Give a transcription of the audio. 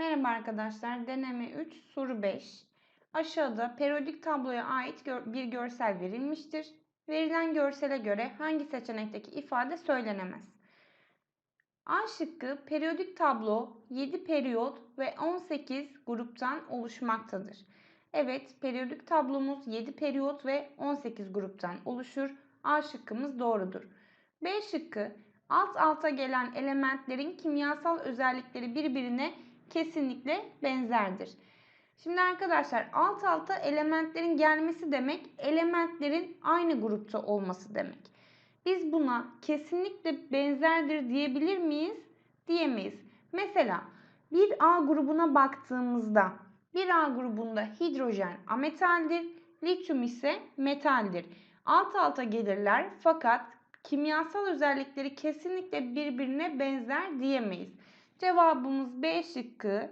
Merhaba arkadaşlar. Deneme 3, soru 5. Aşağıda periyodik tabloya ait bir görsel verilmiştir. Verilen görsele göre hangi seçenekteki ifade söylenemez? A şıkkı periyodik tablo 7 periyot ve 18 gruptan oluşmaktadır. Evet, periyodik tablomuz 7 periyot ve 18 gruptan oluşur. A şıkkımız doğrudur. B şıkkı alt alta gelen elementlerin kimyasal özellikleri birbirine kesinlikle benzerdir. Şimdi arkadaşlar alt alta elementlerin gelmesi demek elementlerin aynı grupta olması demek. Biz buna kesinlikle benzerdir diyebilir miyiz? Diyemeyiz. Mesela bir A grubuna baktığımızda bir A grubunda hidrojen ametaldir, lityum ise metaldir. Alt alta gelirler fakat kimyasal özellikleri kesinlikle birbirine benzer diyemeyiz. Cevabımız B şıkkı